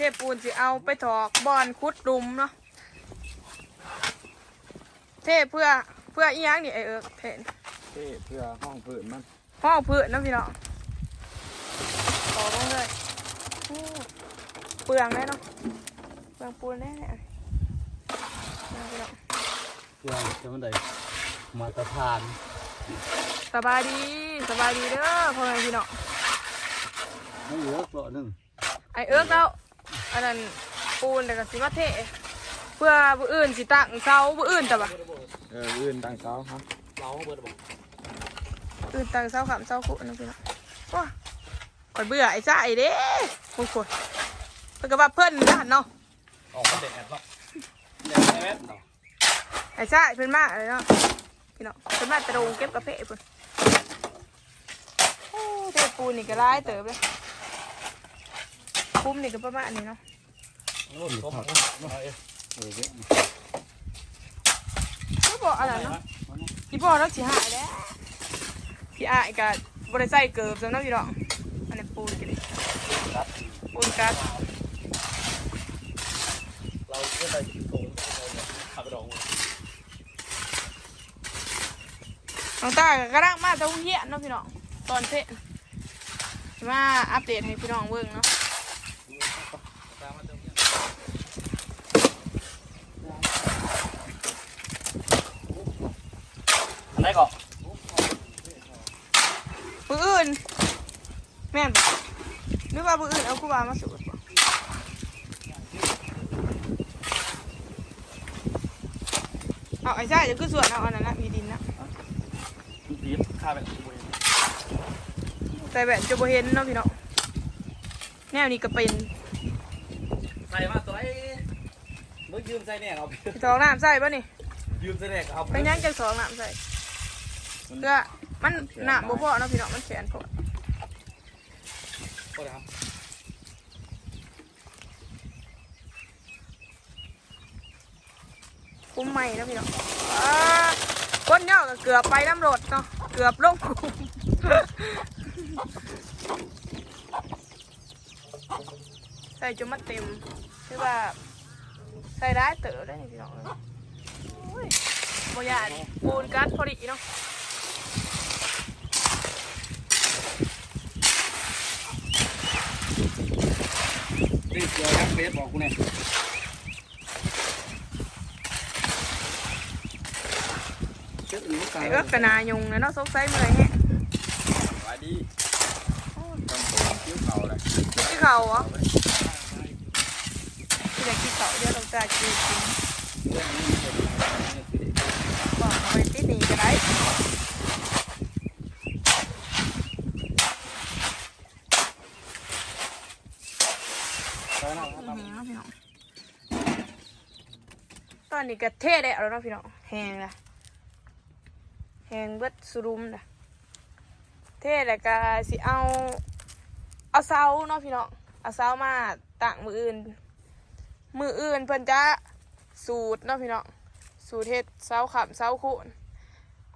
เทปูนสิเอาไปถอกบอนคุดหลุมเนาะเทเพื่อเพื่ออีหยังนี่ไอเอิกเทนเท่เพื่อห้องผืนมันห้องพื้นเนาะพี่น้องขอลงเลยโอ้เปลืองเลยเนาะเปลืองปูนแน่ๆเอาพี่น้องเพื่อนจะมันได้มาตรฐานสบายดีสบายดีเด้อพ่อแม่พี่น้องไม่เหลือเปลาะหนึ่งไอเอิกแล้ว อันนั้นปูนแต่ก็สิมาเทเพื่อผู้อื่นสิตั้งเสาผู้อื่นแต่ว่าเอออื่นต่างเช้าครับเราเบิดบอกอื่นตั้งเสาขามเสาขุนะพี่น้องว้าข่อยเบื่อไอ้ซ่าไอ้เด้โอ้โหเพิ่นก็ว่าเพิ่นนั่นเนาะออกมาเด็ดแอดเนาะเด็ดแอดเนาะไอ้ซ่าเพิ่นมาเลยเนาะพี่น้องเพิ่นมาตะโรงเก็บกาแฟเพิ่นโอ้เทปูนนี่ก็ร้ายเติบเลย คุ้มนี่ก็ประมาณนี้เนาะโอ้ยเขาบอกเอ้ยเออเว้ยก็บอกอะไรเนาะอีพ่อเราสิหายแล้วพี่อายกับบริใส่เกิบสำนักพี่น้องอันนี้ปูนกันเลยปูนกัดเราเพื่อไปโกงขับระดองน้องตาก็กระด้างมาแตะวุ้งเหี้ยนเนาะพี่น้องตอนเพะมาอัปเดตให้พี่น้องเบิ่งเนาะ อันไหนก่อน มืออื่น แม่นบ่นึกว่ามืออื่นเอาครูบามาสูตรบ่เอาไอ้ใช่เดี๋ยวคือส่วนเอาอันนั้นนะมีดินนะดีข้าไปบุยใส่แหวนจะบ่เห็นเนาะพี่น้องแนวนี้ก็เป็นใส่มาตัวไหนมึงยืมใส่แน่เอาสองน้ำใส่ป่ะนี่ยืมใส่แน่เอาไปย่างจากสองน้ำใส่เพื่อ มันน้ำบ่พอเนาะพี่น้องมันแขนพอโอ้ยครับคุ้มใหม่เนาะพี่น้องอ่าก้นเหย้าก็เกือบไปน้ำรดเนาะเกือบลงคุ้มใส่จนมันเต็มคือว่าใส่ได้เต๋อได้นี่พี่น้องเอ้ยโอ้ยโมยานปูนกัดพอดีเนาะ เจอครับเบสบอกกูเนี่ยเจ็ดหรือไก่ไอ้เอิกกระนายงนะเนาะสงสัยเมื่อยแฮะไปดีต้องตัวคิ้วเขาเลยกินที่เขาเหรอที่อยากกินเขาเดี๋ยวต้องจ่ายกินกินเรื่องนี้มันเป็นอะไรเนี่ยคือบอกเอาไปที่นี่ก็ได้ ใช่นะ อื้อหือเนาะพี่น้องต อนนี้ก็เทได้แล้วเนาะพี่น้องแหงละแหงเบิดสุรุมละเทแล้วก็สิเอาเอาเสาเนาะพี่น้องเอาเสามาตั้งมืออื่น มืออื่นเพิ่นจะสูตรเนาะพี่น้องสูตรเฮ็ดเสาขับเสาโคน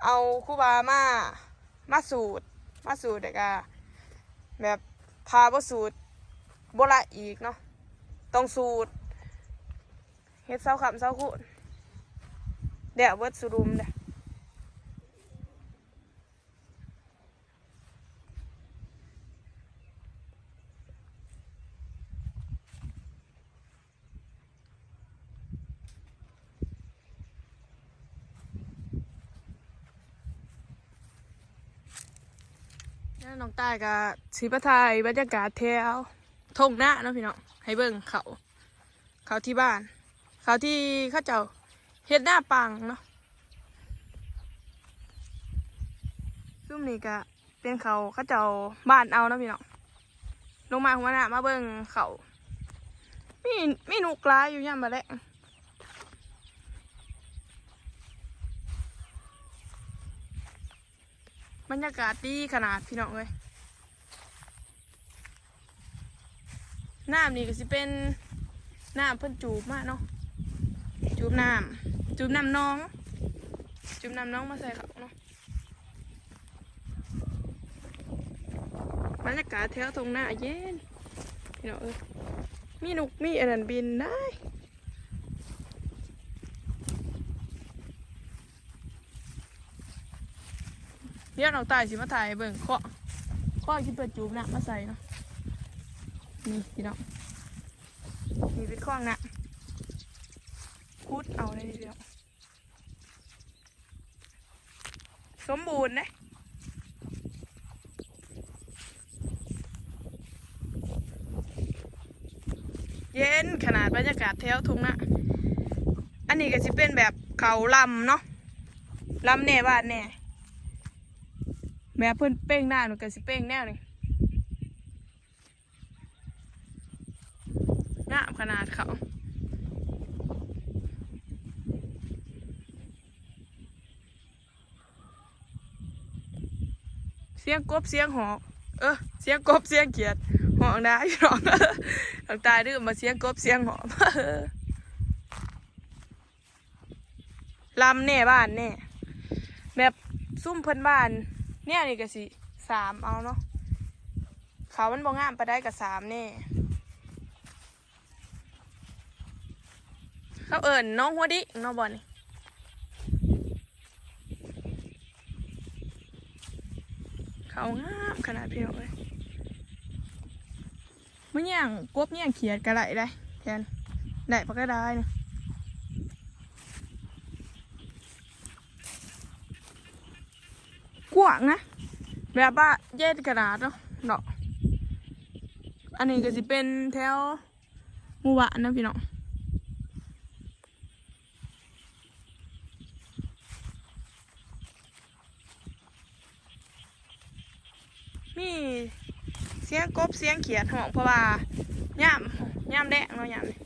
เอาคู่บามามาสูตรมาสูตรแต่ก็แบบพาบสูตรบ่ละอีกเนาะต้องสูตรเฮ็ดเสาขับเสาโคน เดี๋ยวเบิดสุรุมเด้อแล้วน้องตายกับสีประทายบรรยากาศแถวทงหน้าเนาะพี่น้องให้เบิ่งเขา เขาที่บ้าน เขาที่ข้าเจ้า เฮ็ดหน้าปังเนาะซุ่มนี่ก็เป็นเขาเขาเจ้าบ้านเอาเนาะพี่น้องลงมาหัวหน้ามาเบิ่งเขามีมีนุกลายอยู่ย่ำมาแล้วบรรยากาศดีขนาดพี่น้องเลยน้ำนี่ก็สิเป็นน้ำเพิ่นจูบมากเนาะจูบน้ำ จูบน้ำน้องจูบน้ำน้องมาใส่เขาเนาะบรรยากาศแถวตรงหน้าเย็นพี่น้องเอ้ยมีนกมีอันนั้นบินได้เรียกน้องตายสิมาถ่ายเบิ่งเคาะเคาะคิดเปิดจูบนะมาใส่เนาะนี่พี่น้องมีเป็นข้องนะ พูดเอาเลยพี่น้องสมบูรณ์นะเย็นขนาดบรรยากาศแถวทุ่งนะอันนี้ก็จะเป็นแบบเขาลำเนาะลำแน่บ้านแน่แม่เพิ่นเป้งหน้าหนูก็สิเป้งแนวนี่งามขนาดเขา เสียงกบเสียงหอกเออเสียงกบเสียงเขียดหอกได้พี่น้องทางตายดื้อมาเสียงกบเสียงหอมลำแน่บ้านแน่แบบซุ่มเพิ่นบ้าน เนี่ยนี่ก็สิสามเอาเนาะเขามันบ่งามไปได้กับสามแน่เขาเอิญน้องหัวดิน้องบอลนี่ เขางามขนาดเพี่น้องเลยมันย่างกบย่างเขียดกระไรได้แทนได้ปะก็ได้นี่กว้างนะแบบว่าเย็ดกระดาษเนาะเนาะอันนี้ก็สิเป็นแถวมู่บ้านนะพี่น้อง มีเสียงกบเสียงเขียดห้องเพราะว่าย่ามย่ามแดงเนาะย่ามนี่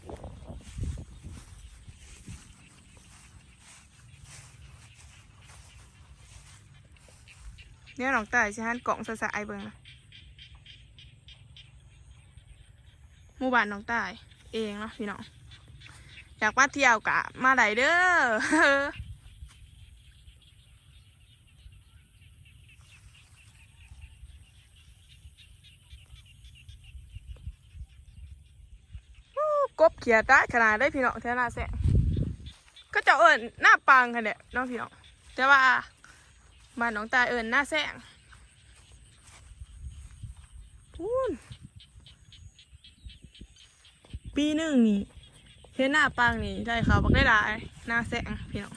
เดี๋ยวน้องตายสิฮันกล่องสะสายเบิ่งนะหมู่บ้านน้องตาย เองเนาะพี่น้องอยากมาเที่ยวกะมาไหลเด้อ กบเขียดได้ขนาดได้พี่น้องแท้หน้าแสงก็จะเอิญหน้าปังค่ะเนี่ยน้องพี่น้องแต่ว่ามานน้องตาเอิญหน้าแสงพูนปีหนึ่งนี่เห็นหน้าปังนี่ได้เขาบอกได้หลายหน้าแสงพี่น้อง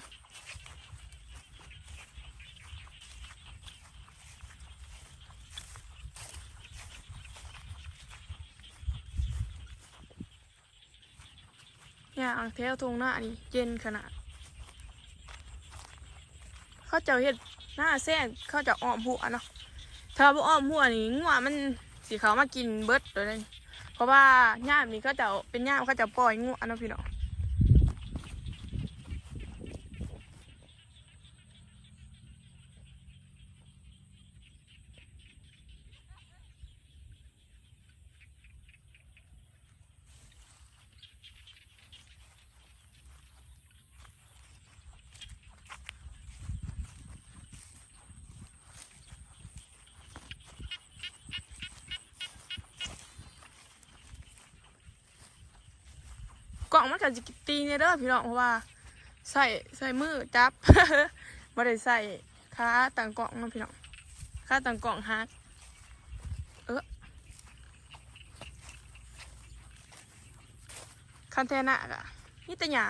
ย่างแถวทงหน้านี่เย็นขนาด เขาจะเห็ดหน้าแซงเขาจะอ้อมหัวเนาะถ้าบ่อ้อมหัวนี่งัวมันสีเขามากินเบิดเลยเพราะว่าย่ามนี่เขาจะเป็นย่ามเขาจะปล่อยงัวเนาะพี่น้อง ล่องมันก็จะตีเนี่ยเด้อพี่น้องเพราะว่าใส่ใส่มือจับม่ได้ใส่ขาต่างกล่องนาะพี่น้องขาต่างกล่องฮักเออคันเทนะกะนี่ต่หยา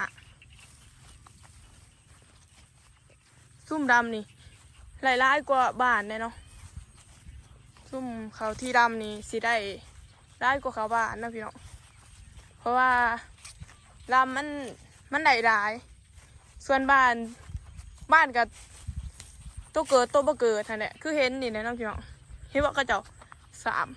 ซุ่มดำนี่หลายๆกว่าบ้านเลยเนาะซุ่มเขาที่ดำนี่สิได้ร้ายกว่าเขาบ้านนะพี่น้องเพราะว่า ลำมันมันได้หลาย ส่วนบ้านบ้านกับตัวเกิดตัวบ่เกิดนั่นแหละคือเห็นนี่นะน้องพี่น้องเห็นว่าก็เจ้าสาม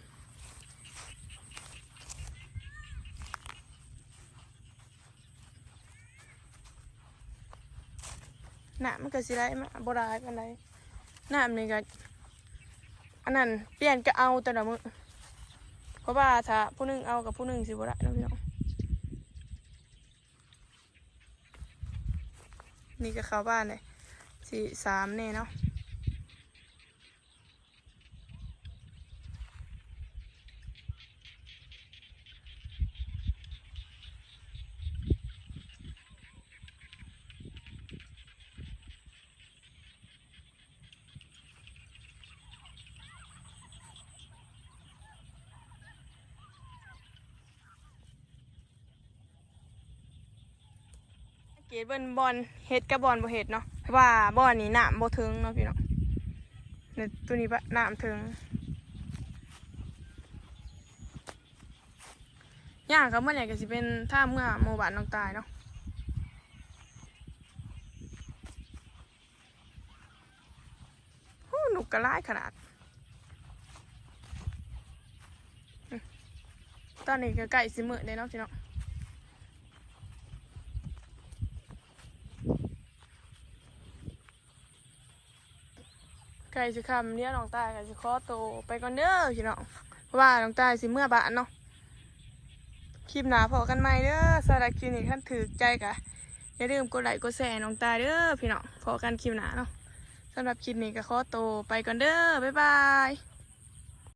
น้ำมันก็สิได้มาบ่ได้ปานใดน้ำนี่ก็อันนั้นเปลี่ยนก็เอาแต่ละมื้อเพราะว่าถ้าผู้หนึงเอากับผู้หนึงสิบ่ได้เนาะพี่น้อง นี่ก็เข้าบ้านเลยสี่สามเนี่ยเนาะ เกตเบิ้นบอลเฮ็ดกับบอลบ่เฮ็ดเนาะเพราะว่าบอลนี้น้ำบ่ถึงเนาะพี่เน้องเนี่ยตัวนี้ปะน้ำถึงย่างครับเมื่อไหร่ก็สิเป็นท่าเมื่อหมู่บ้านน้องตายเนาะโอ้หนุกกระไล่ขนาด ตอนนี้ก็ใกล้สิมือเลยเนาะพี่เน้อง ไก่สิคำเนี้ยน้องตายไก่สิคอโตไปก่อนเด้อพี่น้องเพราะว่าน้องตายสิเมื่อบ้านเนาะคลิปหนาพอกันใหม่เด้อสำหรับคลิปนี้ท่านถือใจกะอย่าลืมกดไลค์กดแชร์น้องตายเด้อพี่น้องพอกันคลิปหนาเนาะสำหรับคลิปนี้ก็ขอโตไปก่อนเด้อบ๊ายบาย